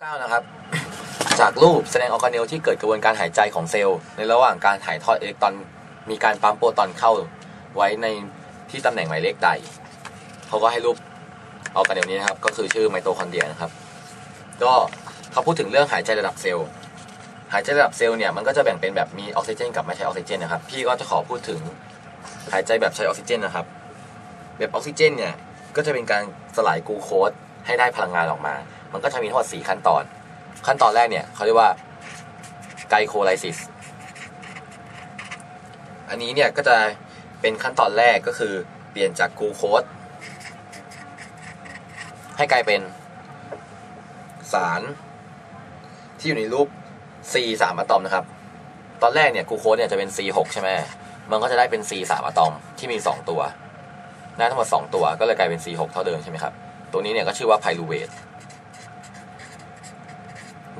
9นะครับ จากรูปแสดงออร์แกเนลที่เกิดกระบวนการหายใจของเซลล์ ในระหว่างการถ่ายทอดอิเล็กตรอน มีการปั๊มโปรตอนเข้าไว้ในที่ตำแหน่งหมายเลขใดเขาก็ให้รูปออร์แกเนลนี้นะครับ ก็คือชื่อไมโตคอนเดรียนะครับ ก็เขาพูดถึงเรื่องหายใจระดับเซลล์ หายใจระดับเซลล์เนี่ยมันก็จะแบ่งเป็นแบบมีออกซิเจนกับไม่ใช้ออกซิเจนนะครับ พี่ก็จะขอพูดถึงหายใจแบบใช้ออกซิเจนนะครับ แบบออกซิเจนเนี่ยก็จะเป็นการสลายกลูโคสให้ได้พลังงานออกมา มันก็จะมีทั้งหมด4ขั้นตอน ขั้นตอนแรกเนี่ยเขาเรียกว่าไกลโคไลซิสอันนี้เนี่ยก็จะเป็นขั้นตอนแรกก็คือเปลี่ยนจากกลูโคสให้กลายเป็นสารที่อยู่ในรูป C 3อะตอมนะครับ ตอนแรกเนี่ยกูโคสเนี่ยจะเป็น C 6ใช่ไหมมันก็จะได้เป็น C 3อะตอมที่มี 2 ตัว ได้ทั้งหมด 2 ตัวก็เลยกลายเป็น C 6เท่าเดิมใช่ไหมครับ ตัวนี้เนี่ยก็ชื่อว่าไพรูเวท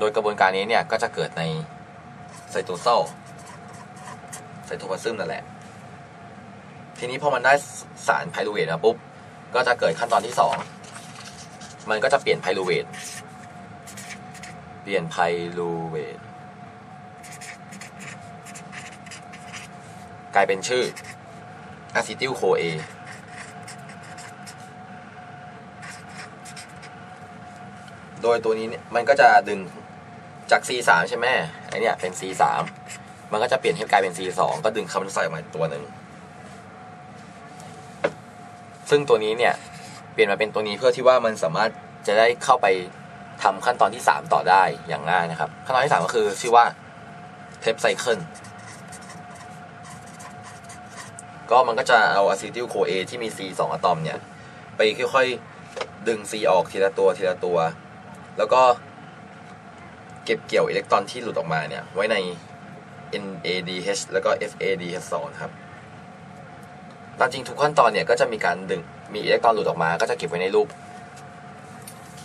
โดยกระบวนการนี้เนี่ยก็จะเกิดในไซโตโซลไซโตพลาซึมนั่นแหละ ทีนี้พอมันได้สารไพรูเวทมาปุ๊บ ก็จะเกิดขั้นตอนที่สองมันก็จะเปลี่ยนไพรูเวทเปลี่ยนไพรูเวทกลายเป็นชื่ออะซิติลโคเอโดยตัวนี้เนี่ยมันก็จะดึง จาก C3 ใช่ไหมไอเนี่ยเป็น C3 มันก็จะเปลี่ยนให้กลายเป็น C2 ก็ดึงคาร์บอนไดออกไซด์ออกมาตัวหนึ่งซึ่งตัวนี้เนี่ยเปลี่ยนมาเป็นตัวนี้เพื่อที่ว่ามันสามารถจะได้เข้าไปทำขั้นตอนที่ 3 ต่อได้อย่างง่ายนะครับ ขั้นตอนที่ 3 ก็คือชื่อว่าเทปไซเคิลก็มันก็จะเอาอะซิติลโคเอที่มี C2 อะตอมเนี่ย ไปค่อยๆ ดึง C ออกทีละตัวทีละตัว แล้วก็ เก็บเกี่ยวอิเล็กตรอนที่หลุดออกมาเนี่ย ไว้ใน NADH แล้วก็ FADH2 ครับตามจริงทุกขั้นตอนเนี่ยก็จะมีการดึงมีอิเล็กตรอนหลุดออกมา ก็จะเก็บไว้ในรูป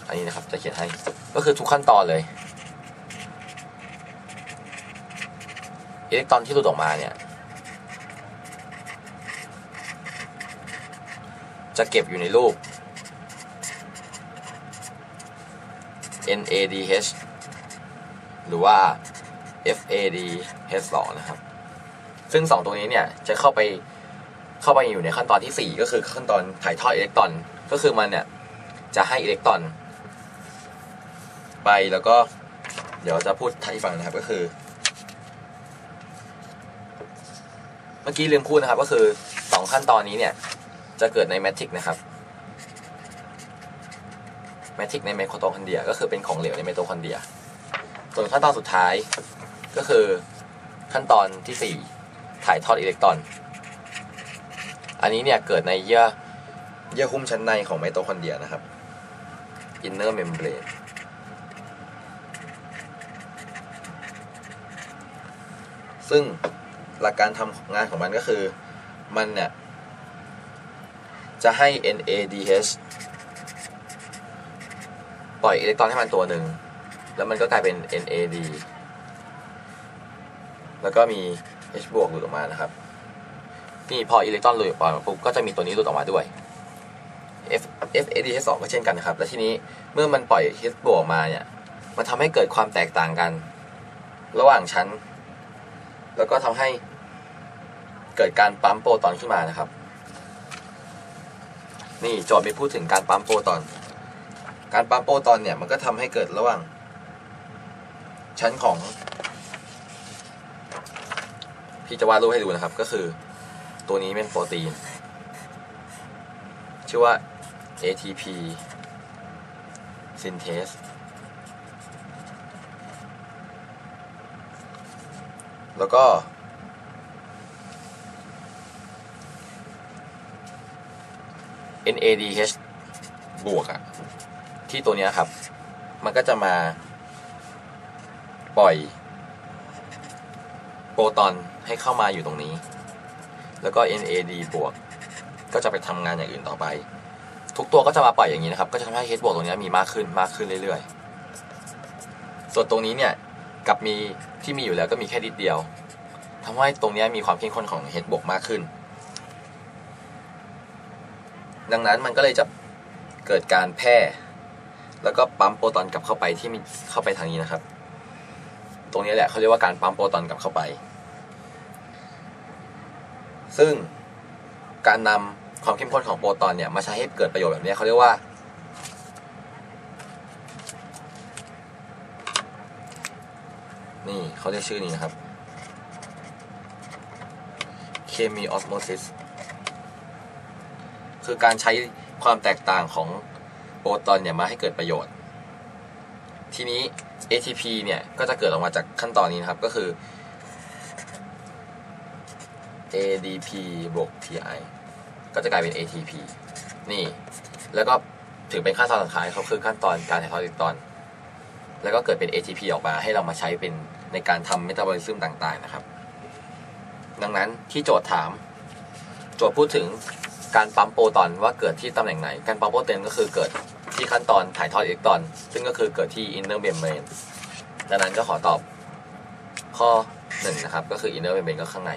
อันนี้นะครับจะเขียนให้ก็คือทุกขั้นตอนเลยอิเล็กตรอนที่หลุดออกมาเนี่ยจะเก็บอยู่ในรูป NADH หรือว่า FADH2 นะครับ ซึ่ง 2 ตัวนี้เนี่ยจะเข้าไปเข้าไปอยู่ในขั้นตอนที่ 4 ก็คือขั้นตอนถ่ายทอดอิเล็กตรอน ก็คือมันเนี่ยจะให้อิเล็กตรอน ไปแล้วก็เดี๋ยวจะพูดให้ฟังนะครับก็คือ เมื่อกี้ลืมพูดนะครับ ก็คือ 2 ขั้นตอนนี้เนี่ยจะเกิดในแมทริกนะครับแมทริกในไมโครโตคอนเดรียก็คือเป็นของเหลวในไมโตคอนเดรีย ส่วนขั้นตอนสุดท้ายก็คือขั้นตอนที่ 4 ถ่ายทอดอิเล็กตรอน อันนี้เนี่ยเกิดในเยื่อเยื่อหุ้มชั้นในของไมโตคอนเดรียนะครับ inner membrane ซึ่งหลักการทำงานของมันก็คือมันเนี่ยจะให้ NADH ปล่อยอิเล็กตรอนให้มันตัวหนึ่ง แล้วมันก็กลายเป็น NAD แล้วก็มี H บวกหลุดออกมานะครับ นี่พออิเล็กตรอนหลุดออกมาปุ๊บก็จะมีตัวนี้หลุดออกมาด้วย F FADH2 ก็เช่นกันนะครับ และทีนี้เมื่อมันปล่อย H บวกมาเนี่ย มันทำให้เกิดความแตกต่างกัน ระหว่างชั้น แล้วก็ทำให้เกิดการปั๊มโปรตอนขึ้นมานะครับ นี่โจทย์มีพูดถึงการปั๊มโปรตอน การปั๊มโปรตอนเนี่ยมันก็ทำให้เกิดระหว่าง ชั้นของพี่จะวาดรูปให้ดูนะครับ ก็คือตัวนี้เป็นโปรตีน ชื่อว่า ATP synthase แล้วก็ NADH บวกอะที่ตัวเนี้ยครับ มันก็จะมา ปล่อยโปรตอนให้เข้ามาอยู่ตรงนี้ แล้วก็ NAD บวก ก็จะไปทำงานอย่างอื่นต่อไป ทุกตัวก็จะมาปล่อยอย่างนี้นะครับ ก็จะทำให้ H บวกตรงนี้มีมากขึ้นมากขึ้นเรื่อยๆ ส่วนตรงนี้เนี่ยกับมีที่มีอยู่แล้วก็มีแค่นิดเดียวทำให้ตรงนี้มีความเข้มข้นของ H บวกมากขึ้น ดังนั้นมันก็เลยจะเกิดการแพร่ แล้วก็ปั๊มโปรตอนกลับเข้าไปที่มีเข้าไปทางนี้นะครับ ตรงนี้แหละเขาเรียกว่าการปั๊มโปรตอนกลับเข้าไป ซึ่งการนำความเข้มข้นของโปรตอนเนี่ยมาใช้ให้เกิดประโยชน์แบบนี้เขาเรียกว่า นี่เขาเรียกชื่อนี้นะครับเคมีออสโมซิสคือการใช้ความแตกต่างของโปรตอนเนี่ยมาให้เกิดประโยชน์ ทีนี้ ATP เนี่ย ก็จะเกิดออกมาจากขั้นตอนนี้นะครับ ก็คือ ADP บวก PI ก็จะกลายเป็น ATP นี่ แล้วก็ถือเป็นขั้นตอนสุดท้ายเขาคือขั้นตอนการถ่ายทอดอิเล็กตรอน แล้วก็เกิดเป็น ATP ออกมาให้เรามาใช้เป็นในการทำเมตาบอลิซึมต่างๆนะครับ ดังนั้นที่โจทย์ถาม โจทย์พูดถึงการปั๊มโปรตอนว่าเกิดที่ตำแหน่งไหน การปั๊มโปรตอนก็คือเกิด ที่ขั้นตอนถ่ายทอดอิเล็กตรอน ซึ่งก็คือเกิดที่ inner membrane ดังนั้นก็ขอตอบข้อหนึ่งนะครับ ก็คือ inner membrane ก็ข้างใน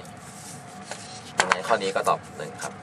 ดังนั้นข้อนี้ก็ตอบหนึ่งครับ